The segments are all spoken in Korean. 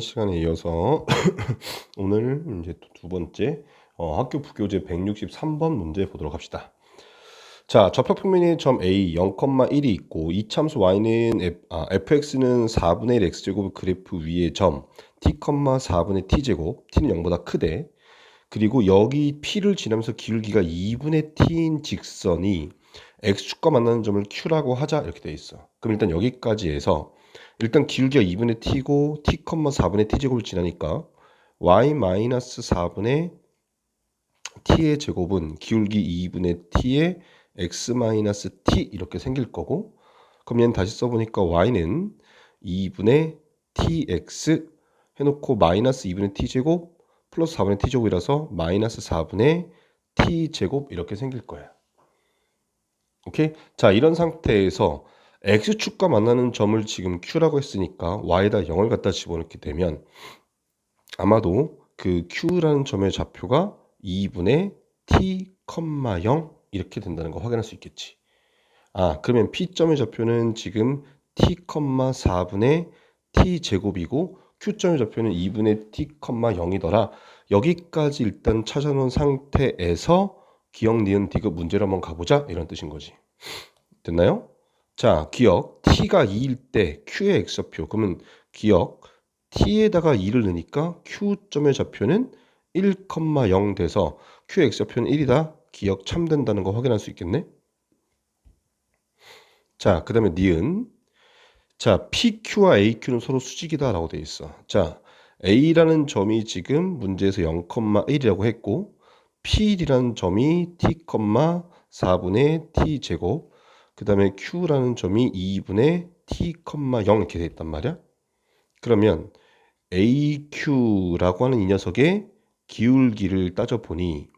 시간에 이어서 오늘 이제 또두 번째 어, 학교 부교재 163번 문제 보도록 합시다. 자, 좌표 평면의 점 A 0,1이 있고 이 참수 y는 f, 아, fx는 4분의 1 x제곱 그래프 위의 점 t, 4분의 t제곱 t는 0보다 크대. 그리고 여기 p를 지나면서 기울기가 2분의 t인 직선이 x축과 만나는 점을 q라고 하자 이렇게 돼 있어. 그럼 일단 여기까지 해서 일단 기울기가 2분의 t고 t, 4분의 t제곱을 지나니까 y-4분의 t의 제곱은 기울기 2분의 t의 x-t 이렇게 생길 거고 그럼 얘는 다시 써보니까 y는 2분의 tx 해놓고 마이너스 2분의 t제곱 플러스 4분의 t제곱이라서 마이너스 4분의 t제곱 이렇게 생길 거야. 오케이? 자 이런 상태에서 x축과 만나는 점을 지금 q라고 했으니까 y에다 0을 갖다 집어넣게 되면 아마도 그 q라는 점의 좌표가 2분의 t, 0 이렇게 된다는 거 확인할 수 있겠지. 아 그러면 p점의 좌표는 지금 t, 4분의 t 제곱이고 q점의 좌표는 2분의 t, 0이더라. 여기까지 일단 찾아놓은 상태에서 기억, 니은, 디귿 문제로 한번 가보자 이런 뜻인 거지. 됐나요? 자, 기억 t가 2일 때 q의 x좌표 그러면 기억 t에다가 2를 넣으니까 q점의 좌표는 1,0 돼서 q의 x좌표는 1이다. 기억 참된다는 거 확인할 수 있겠네. 자, 그 다음에 니은 자, PQ와 AQ는 서로 수직이다라고 돼 있어. 자, A라는 점이 지금 문제에서 0,1이라고 했고 P라는 점이 T, 4분의 T 제곱 그 다음에 Q라는 점이 2분의 T, 0 이렇게 돼 있단 말이야. 그러면 AQ라고 하는 이 녀석의 기울기를 따져보니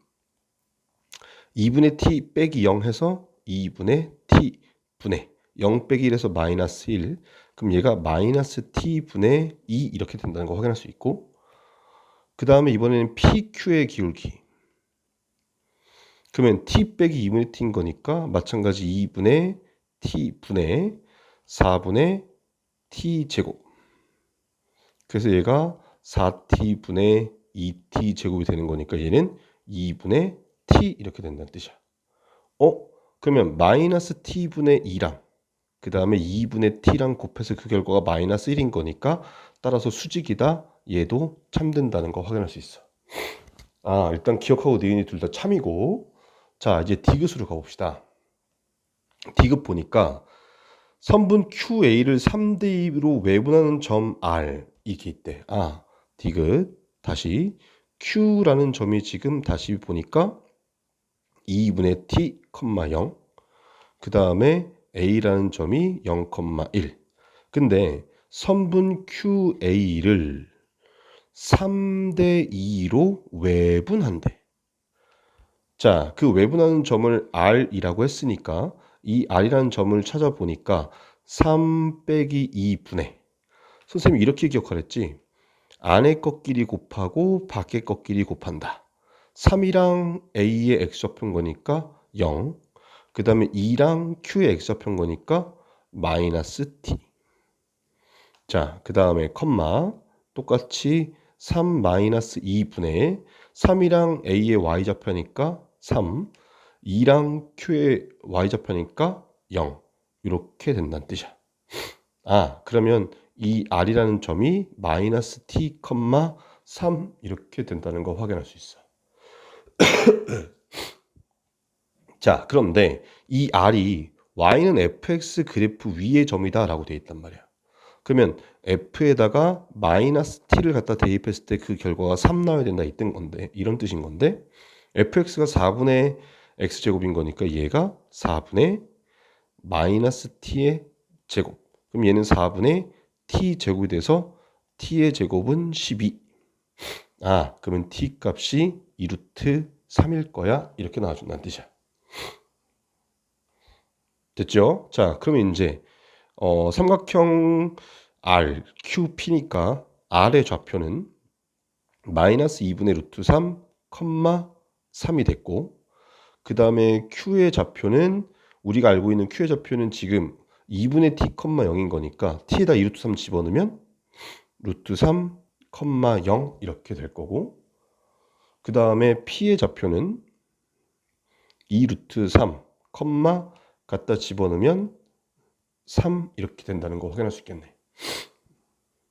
2분의 t 빼기 0 해서 2분의 t 분의 0 빼기 1에서 마이너스 1 그럼 얘가 마이너스 t 분의 2 이렇게 된다는 거 확인할 수 있고 그 다음에 이번에는 PQ의 기울기 그러면 t 빼기 2분의 t인 거니까 마찬가지 2분의 t 분의 4분의 t 제곱 그래서 얘가 4t 분의 2t 제곱이 되는 거니까 얘는 2분의 t 이렇게 된다는 뜻이야. 어? 그러면 마이너스 t분의 2랑 그 다음에 2분의 t랑 곱해서 그 결과가 마이너스 1인 거니까 따라서 수직이다. 얘도 참된다는 거 확인할 수 있어. 아 일단 기억하고 니은이 둘 다 참이고 자 이제 디귿으로 가봅시다. 디귿 보니까 선분 QA를 3대 2로 외분하는 점 R 이게 있대. 아 디귿 다시 Q라는 점이 지금 다시 보니까 2분의 t, 0. 그 다음에 a라는 점이 0,1. 근데 선분 QA를 3대 2로 외분한대. 자, 그 외분하는 점을 R이라고 했으니까 이 R이라는 점을 찾아보니까 3 빼기 2분의 선생님이 이렇게 기억하랬지. 안에 것끼리 곱하고 밖에 것끼리 곱한다. 3이랑 A의 x좌표인 거니까 0. 그 다음에 2랑 Q의 x좌표인 거니까 마이너스 T. 자, 그 다음에 컴마 똑같이 3 마이너스 2분의 3이랑 A의 y좌표니까 3, 2랑 Q의 y좌표니까 0. 이렇게 된다는 뜻이야. 아, 그러면 이 R이라는 점이 마이너스 T, 3 이렇게 된다는 거 확인할 수 있어. 자, 그런데 이 R이 Y는 fx 그래프 위의 점이다 라고 되어 있단 말이야. 그러면 f에다가 마이너스 t를 갖다 대입했을 때 그 결과가 3 나와야 된다 이뜬 건데 이런 뜻인 건데 fx가 4분의 x제곱인 거니까 얘가 4분의 마이너스 t의 제곱 그럼 얘는 4분의 t 제곱이 돼서 t의 제곱은 12 아, 그러면 t 값이 2루트 3일 거야. 이렇게 나와준다는 뜻이야. 됐죠? 자, 그러면 이제 어, 삼각형 R, QP니까 R의 좌표는 마이너스 2분의 루트 3, 컴마 3이 됐고 그 다음에 Q의 좌표는 우리가 알고 있는 Q의 좌표는 지금 2분의 T, 0인 거니까 T에다 2 루트 3 집어넣으면 루트 3 컴마 0 이렇게 될 거고 그 다음에 p의 좌표는 2 루트 3 컴마 갖다 집어넣으면 3 이렇게 된다는 거 확인할 수 있겠네.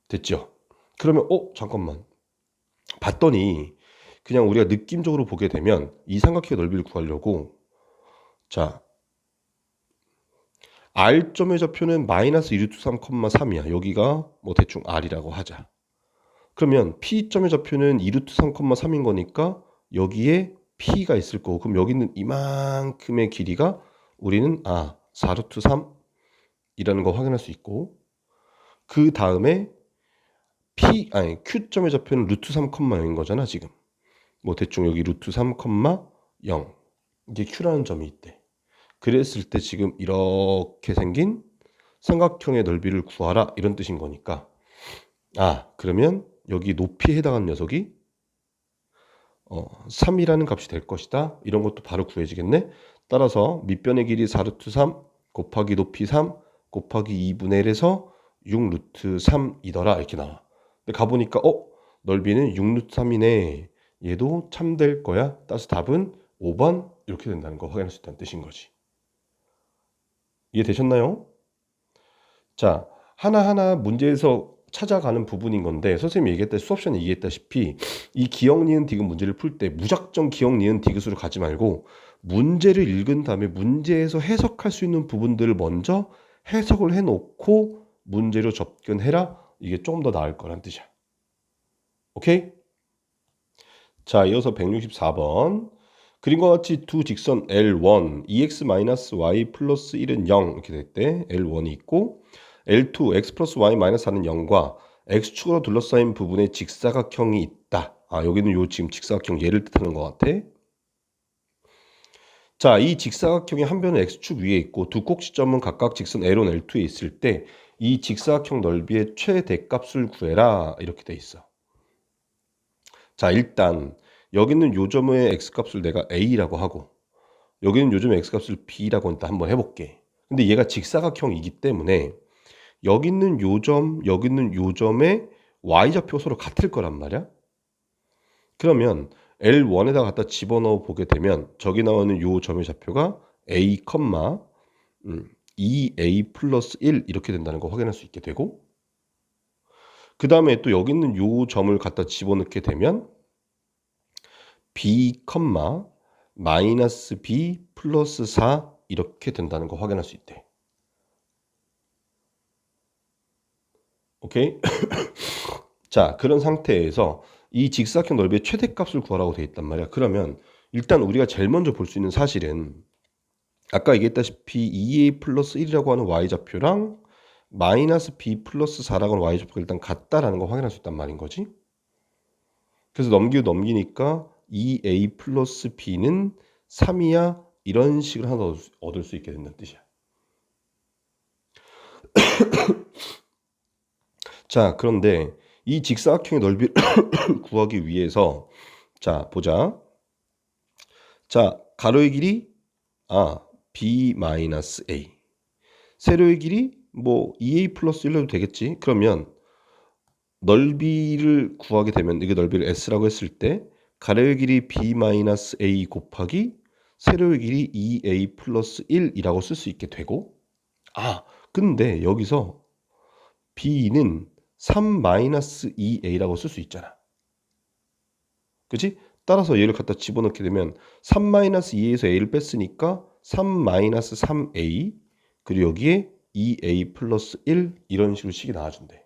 됐죠? 그러면 어 잠깐만 봤더니 그냥 우리가 느낌적으로 보게 되면 이 삼각형의 넓이를 구하려고 자 R점의 좌표는 마이너스 2루트 3,3이야. 여기가 뭐 대충 R이라고 하자. 그러면 P점의 좌표는 2루트 3,3인 거니까 여기에 P가 있을 거고 그럼 여기는 이만큼의 길이가 우리는 아 4루트 3이라는 거 확인할 수 있고 그 다음에 P 아니 Q점의 좌표는 루트 3,0인 거잖아 지금 뭐 대충 여기 루트 3,0 이게 Q라는 점이 있대. 그랬을 때 지금 이렇게 생긴 삼각형의 넓이를 구하라 이런 뜻인 거니까. 아 그러면 여기 높이에 해당하는 녀석이 어, 3이라는 값이 될 것이다. 이런 것도 바로 구해지겠네. 따라서 밑변의 길이 4루트 3 곱하기 높이 3 곱하기 2분의 1에서 6루트 3이더라. 이렇게 나와. 근데 가보니까 어? 넓이는 6루트 3이네 얘도 참될 거야 따라서 답은 5번 이렇게 된다는 거 확인할 수 있다는 뜻인 거지 이해되셨나요? 자, 하나하나 문제에서 찾아가는 부분인 건데 선생님이 얘기했다 수업 시간에 얘기했다시피 이 기억 니은 디귿 문제를 풀 때 무작정 기억 니은 디귿으로 가지 말고 문제를 읽은 다음에 문제에서 해석할 수 있는 부분들을 먼저 해석을 해놓고 문제로 접근해라 이게 조금 더 나을 거란 뜻이야 오케이? 자 이어서 164번 그림과 같이 두 직선 L1 2x-y 플러스 1은 0 이렇게 될 때 L1이 있고 L2 x 플러스 y 마이너스 4는 0과 x축으로 둘러싸인 부분에 직사각형이 있다. 아 여기는 요 지금 직사각형 얘를 뜻하는 것 같아. 자, 이 직사각형의 한 변은 x축 위에 있고 두 꼭지점은 각각 직선 L1, L2에 있을 때 이 직사각형 넓이의 최대값을 구해라 이렇게 돼 있어. 자, 일단 여기는 요점의 x값을 내가 a라고 하고 여기는 요점의 x값을 b라고 일단 한번 해볼게. 근데 얘가 직사각형이기 때문에 여기 있는 요점, 여기 있는 요점의 y좌표 서로 같을 거란 말이야. 그러면 L1에다 갖다 집어넣어 보게 되면 저기 나오는 요 점의 좌표가 a, 음, 2a 플러스 1 이렇게 된다는 거 확인할 수 있게 되고 그 다음에 또 여기 있는 요 점을 갖다 집어넣게 되면 b, 마이너스 b 플러스 4 이렇게 된다는 거 확인할 수 있대. 오케이? 자, 그런 상태에서 이 직사각형 넓이의 최대값을 구하라고 되어 있단 말이야. 그러면 일단 우리가 제일 먼저 볼 수 있는 사실은 아까 얘기했다시피 2a 플러스 1이라고 하는 y좌표랑 마이너스 b 플러스 4라고 하는 y좌표가 일단 같다라는 거 확인할 수 있단 말인 거지. 그래서 넘기고 넘기니까 2a 플러스 b는 3이야 이런 식으로 하나 얻을 수 있게 된다는 뜻이야. 자, 그런데 이 직사각형의 넓이를 구하기 위해서 자, 보자. 자, 가로의 길이 아, b 마이너스 a. 세로의 길이 뭐 2a 플러스 1로 되겠지. 그러면 넓이를 구하게 되면 이게 넓이를 s라고 했을 때 가로의 길이 b 마이너스 a 곱하기 세로의 길이 2a 플러스 1이라고 쓸 수 있게 되고 아 근데 여기서 b는 3-2a라고 쓸 수 있잖아. 그치? 따라서 얘를 갖다 집어넣게 되면 3-2에서 a를 뺐으니까 3-3a 그리고 여기에 2a 플러스 1 이런 식으로 식이 나와준대.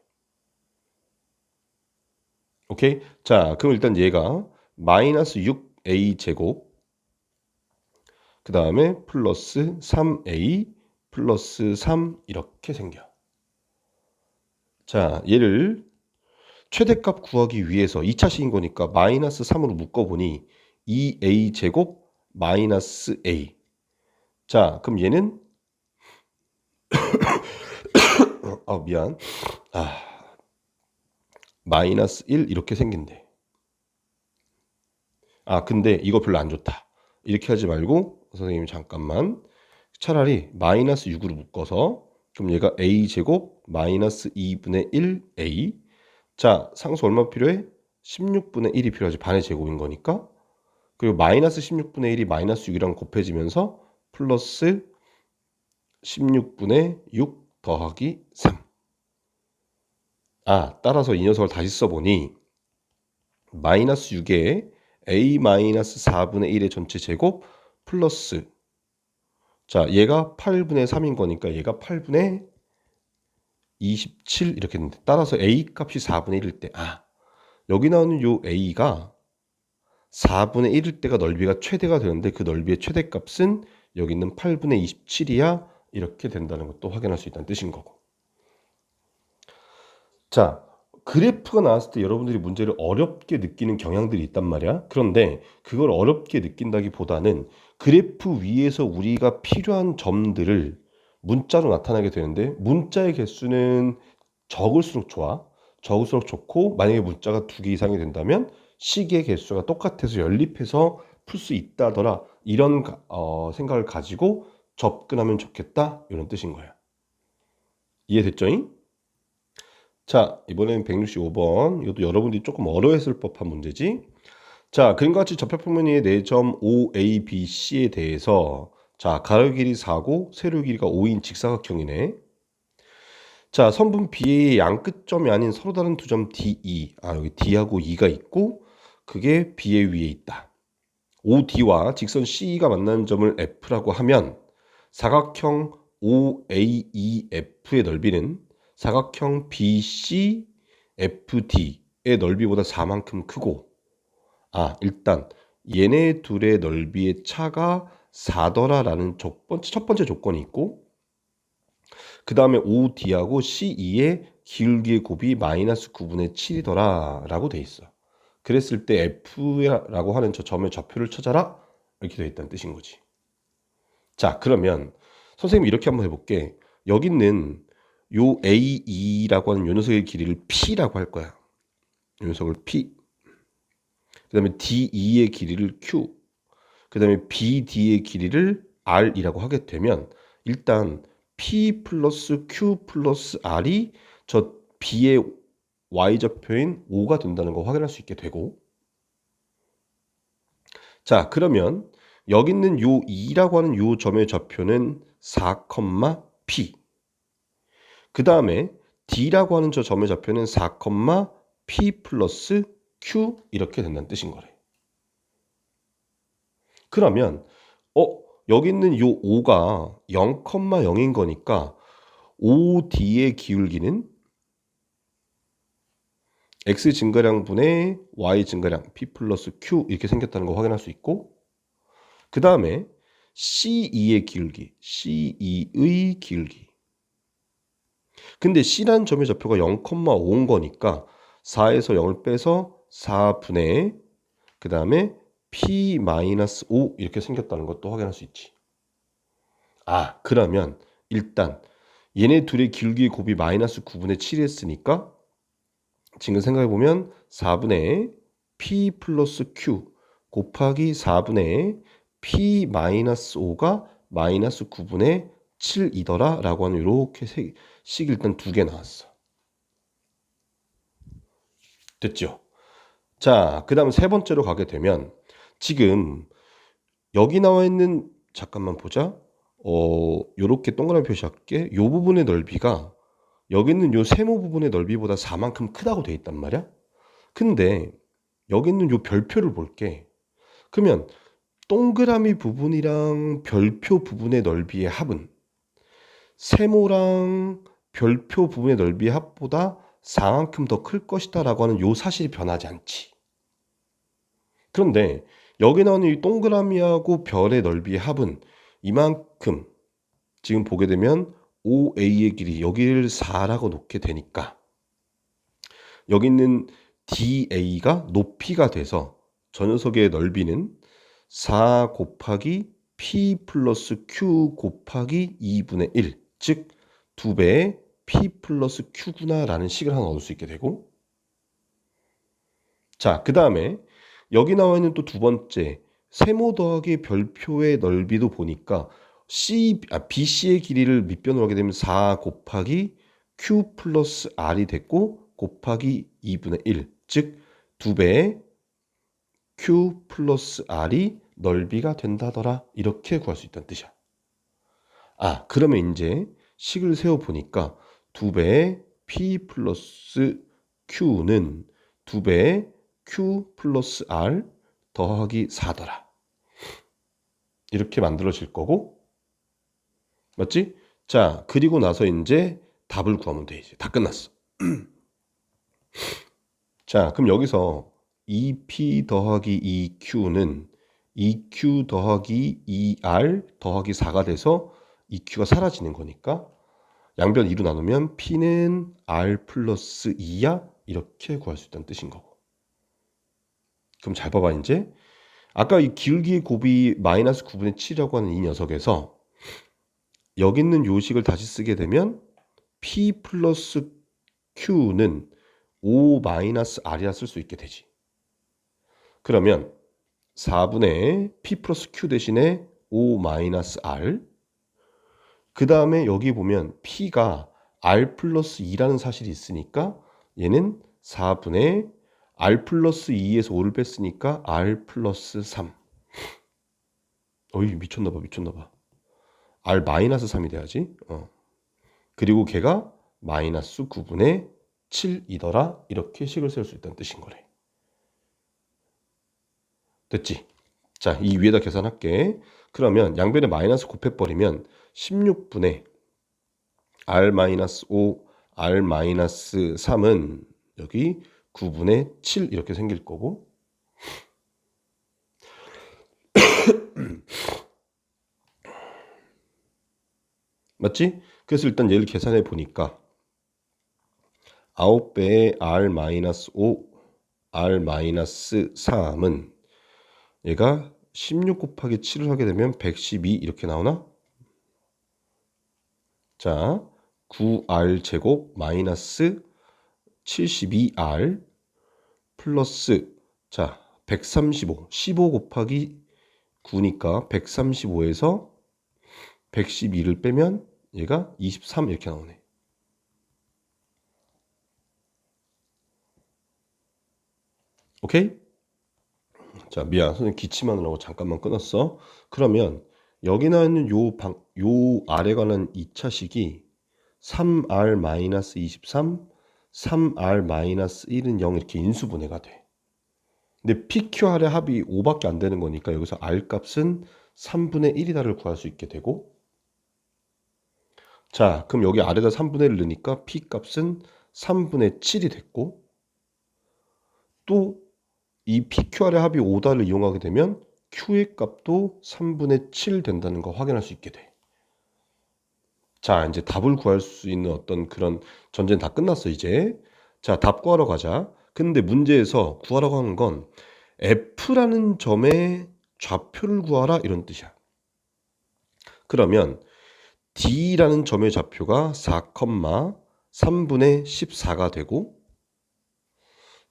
오케이? 자, 그럼 일단 얘가 마이너스 6a 제곱 그 다음에 플러스 3a 플러스 3 이렇게 생겨. 자, 얘를 최대값 구하기 위해서 2차식인 거니까 마이너스 3으로 묶어보니 2a 제곱 마이너스 a. 자, 그럼 얘는 아 미안. 아 마이너스 1 이렇게 생긴대. 아 근데 이거 별로 안 좋다. 이렇게 하지 말고 선생님 잠깐만 차라리 마이너스 6으로 묶어서 그럼 얘가 a 제곱 마이너스 2분의 1a 자, 상수 얼마 필요해? 16분의 1이 필요하지. 반의 제곱인 거니까. 그리고 마이너스 16분의 1이 마이너스 6이랑 곱해지면서 플러스 16분의 6 더하기 3. 아, 따라서 이 녀석을 다시 써보니 마이너스 6에 a 마이너스 4분의 1의 전체 제곱 플러스 자, 얘가 8분의 3인 거니까 얘가 8분의 27 이렇게 됐는데 따라서 a 값이 4분의 1일 때 아, 여기 나오는 요 a가 4분의 1일 때가 넓이가 최대가 되는데 그 넓이의 최대값은 여기 있는 8분의 27이야 이렇게 된다는 것도 확인할 수 있다는 뜻인 거고. 자, 그래프가 나왔을 때 여러분들이 문제를 어렵게 느끼는 경향들이 있단 말이야. 그런데 그걸 어렵게 느낀다기보다는 그래프 위에서 우리가 필요한 점들을 문자로 나타나게 되는데 문자의 개수는 적을수록 좋아. 적을수록 좋고 만약에 문자가 두 개 이상이 된다면 식의 개수가 똑같아서 연립해서 풀 수 있다더라. 이런 어, 생각을 가지고 접근하면 좋겠다. 이런 뜻인 거야. 이해됐죠 잉? 자, 이번엔 165번. 이것도 여러분들이 조금 어려웠을 법한 문제지. 자, 그림과 같이 접합평면의 4점 OA, B, C에 대해서 자, 가로 길이 4고 세로 길이가 5인 직사각형이네. 자, 선분 B의 양 끝점이 아닌 서로 다른 두 점 D, E. 아, 여기 D하고 E가 있고 그게 B의 위에 있다. OD와 직선 CE가 만나는 점을 F라고 하면 사각형 OAEF의 넓이는 사각형 BCFD의 넓이보다 4만큼 크고 아 일단 얘네 둘의 넓이의 차가 4더라라는 첫 번째, 첫 번째 조건이 있고 그 다음에 OD하고 CE의 기울기의 곱이 마이너스 9분의 7이더라 라고 돼 있어. 그랬을 때 F라고 하는 저 점의 좌표를 찾아라. 이렇게 돼 있다는 뜻인 거지 자 그러면 선생님 이렇게 한번 해볼게 여기 있는 요 AE라고 하는 요 녀석의 길이를 P라고 할 거야. 요 녀석을 P. 그 다음에 DE의 길이를 Q. 그 다음에 BD의 길이를 R이라고 하게 되면 일단 P 플러스 Q 플러스 R이 저 B의 Y좌표인 5가 된다는 거 확인할 수 있게 되고 자 그러면 여기 있는 요 2라고 하는 요 점의 좌표는 4, P 그 다음에 D라고 하는 저 점의 좌표는 4, P 플러스 Q 이렇게 된다는 뜻인 거래. 그러면 어 여기 있는 요 5가 0,0인 거니까 OD의 기울기는 x 증가량 분의 y 증가량 p 플러스 q 이렇게 생겼다는 거 확인할 수 있고 그 다음에 CE의 기울기 CE의 기울기 근데 C라는 점의 좌표가 0,5인 거니까 4에서 0을 빼서 4분의 그 다음에 P-5 이렇게 생겼다는 것도 확인할 수 있지. 아 그러면 일단 얘네 둘의 길기 곱이 마이너스 9분의 7이 했으니까 지금 생각해보면 4분의 P 플러스 Q 곱하기 4분의 P 마이너스 5가 마이너스 9분의 7이더라 라고 하는 이렇게 식 일단 두 개 나왔어. 됐죠? 자, 그 다음 세 번째로 가게 되면 지금 여기 나와 있는 잠깐만 보자. 어, 요렇게 동그라미 표시할게. 요 부분의 넓이가 여기 있는 요 세모 부분의 넓이보다 4만큼 크다고 돼 있단 말이야. 근데 여기 있는 요 별표를 볼게. 그러면 동그라미 부분이랑 별표 부분의 넓이의 합은 세모랑 별표 부분의 넓이의 합보다 4만큼 더 클 것이다 라고 하는 요 사실이 변하지 않지. 그런데 여기 나오는 이 동그라미하고 별의 넓이의 합은 이만큼 지금 보게 되면 OA의 길이 여기를 4라고 놓게 되니까 여기 있는 DA가 높이가 돼서 저 녀석의 넓이는 4 곱하기 P 플러스 Q 곱하기 2분의 1, 즉 2배의 P 플러스 Q구나라는 식을 하나 얻을 수 있게 되고. 자, 그 다음에 여기 나와 있는 또 두 번째 세모 더하기 별표의 넓이도 보니까 C, 아, BC의 길이를 밑변으로 하게 되면 4 곱하기 Q 플러스 R이 됐고 곱하기 2분의 1, 즉 2배의 Q 플러스 R이 넓이가 된다더라. 이렇게 구할 수 있다는 뜻이야. 아, 그러면 이제 식을 세워 보니까 2배의 P 플러스 Q는 2배의 Q 플러스 R 더하기 4더라. 이렇게 만들어질 거고 맞지? 자, 그리고 나서 이제 답을 구하면 돼. 이제 다 끝났어. 자, 그럼 여기서 2P 더하기 2Q는 2Q 더하기 2R 더하기 4가 돼서 2Q가 사라지는 거니까 양변 2로 나누면 P는 R 플러스 2야? 이렇게 구할 수 있다는 뜻인 거고. 그럼 잘 봐봐 이제. 아까 이 기울기의 곱이 마이너스 9분의 7이라고 하는 이 녀석에서 여기 있는 요식을 다시 쓰게 되면 P 플러스 Q는 5 마이너스 R이라 쓸 수 있게 되지 그러면 4분의 P 플러스 Q 대신에 5 마이너스 R. 그 다음에 여기 보면 P가 R 플러스 2라는 사실이 있으니까 얘는 4분의 R 플러스 2에서 5를 뺐으니까 R 플러스 3 어이 미쳤나봐 미쳤나봐. R 마이너스 3이 돼야지. 어. 그리고 걔가 마이너스 9분의 7이더라. 이렇게 식을 세울 수 있다는 뜻인 거래 됐지? 자, 이 위에다 계산할게. 그러면 양변에 마이너스 곱해버리면 16분의 r-5, r-3은 여기 9분의 7 이렇게 생길 거고 맞지? 그래서 일단 얘를 계산해 보니까 9배의 r-5, r-3은 얘가 16 곱하기 7을 하게 되면 112 이렇게 나오나? 자, 9r 제곱 마이너스 72r 플러스 자, 135. 15 곱하기 9니까 135에서 112를 빼면 얘가 23 이렇게 나오네. 오케이? 자, 미안. 선생님 기침하느라고 잠깐만 끊었어. 그러면 여기 나 있는 요 방, 요 아래 관한 2차식이 3r-23, 3r-1은 0 이렇게 인수분해가 돼. 근데 PQR의 합이 5밖에 안 되는 거니까 여기서 R 값은 3분의 1이다를 구할 수 있게 되고 자, 그럼 여기 아래다 3분의 1을 넣으니까 P 값은 3분의 7이 됐고 또 이 PQR의 합이 5다를 이용하게 되면 Q의 값도 3분의 7 된다는 거 확인할 수 있게 돼. 자, 이제 답을 구할 수 있는 어떤 그런 전제는 다 끝났어, 이제. 자, 답 구하러 가자. 근데 문제에서 구하라고 하는 건 F라는 점의 좌표를 구하라 이런 뜻이야. 그러면 D라는 점의 좌표가 4,3분의 14가 되고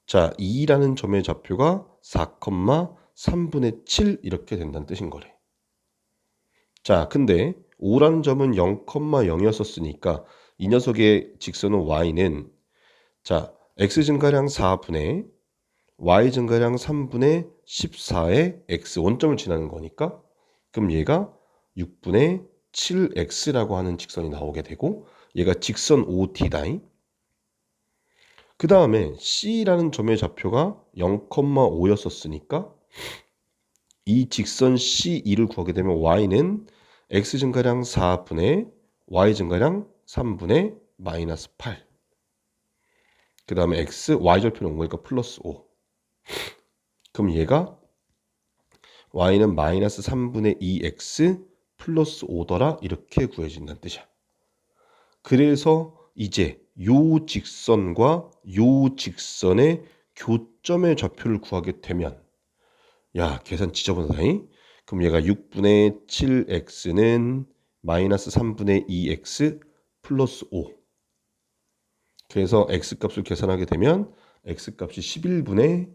자, 2라는 점의 좌표가 4,3분의 7 이렇게 된다는 뜻인 거래. 자, 근데 5라는 점은 0,0이었었으니까 이 녀석의 직선은 y는 자, x 증가량 4분의 y 증가량 3분의 14의 x 원점을 지나는 거니까 그럼 얘가 6분의 7x라고 하는 직선이 나오게 되고 얘가 직선 OT다잉 그 다음에 C라는 점의 좌표가 0,5였었으니까 이 직선 C2를 구하게 되면 Y는 X 증가량 4분의 Y 증가량 3분의 마이너스 8. 그 다음에 X, Y 절표는 온 거니까 플러스 5. 그럼 얘가 Y는 마이너스 3분의 2X 플러스 5더라 이렇게 구해진다는 뜻이야. 그래서 이제 요 직선과 요 직선의 교점의 좌표를 구하게 되면 야 계산 지저분하다잉 그럼 얘가 6분의 7x는 마이너스 3분의 2x 플러스 5 그래서 x값을 계산하게 되면 x값이 11분의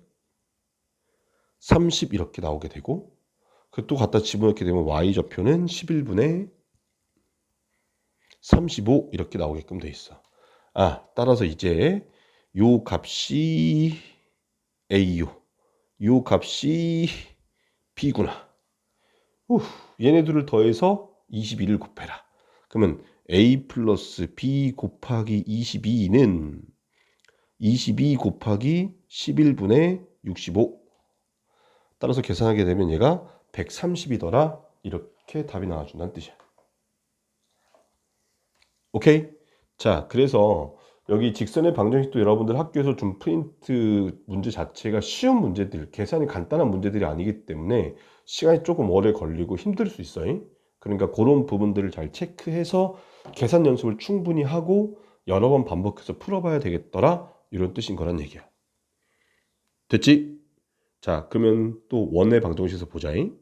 30 이렇게 나오게 되고 그 또 갖다 집어넣게 되면 y좌표는 11분의 35 이렇게 나오게끔 돼 있어 아, 따라서 이제 요 값이 A요. 요 값이 B구나. 후, 얘네 들을 더해서 21을 곱해라. 그러면 A 플러스 B 곱하기 22는 22 곱하기 11분의 65. 따라서 계산하게 되면 얘가 130이더라. 이렇게 답이 나와준다는 뜻이야. 오케이? 자, 그래서 여기 직선의 방정식도 여러분들 학교에서 준 프린트 문제 자체가 쉬운 문제들, 계산이 간단한 문제들이 아니기 때문에 시간이 조금 오래 걸리고 힘들 수 있어요. 그러니까 그런 부분들을 잘 체크해서 계산 연습을 충분히 하고 여러 번 반복해서 풀어봐야 되겠더라. 이런 뜻인 거란 얘기야. 됐지? 자, 그러면 또 원의 방정식에서 보자잉.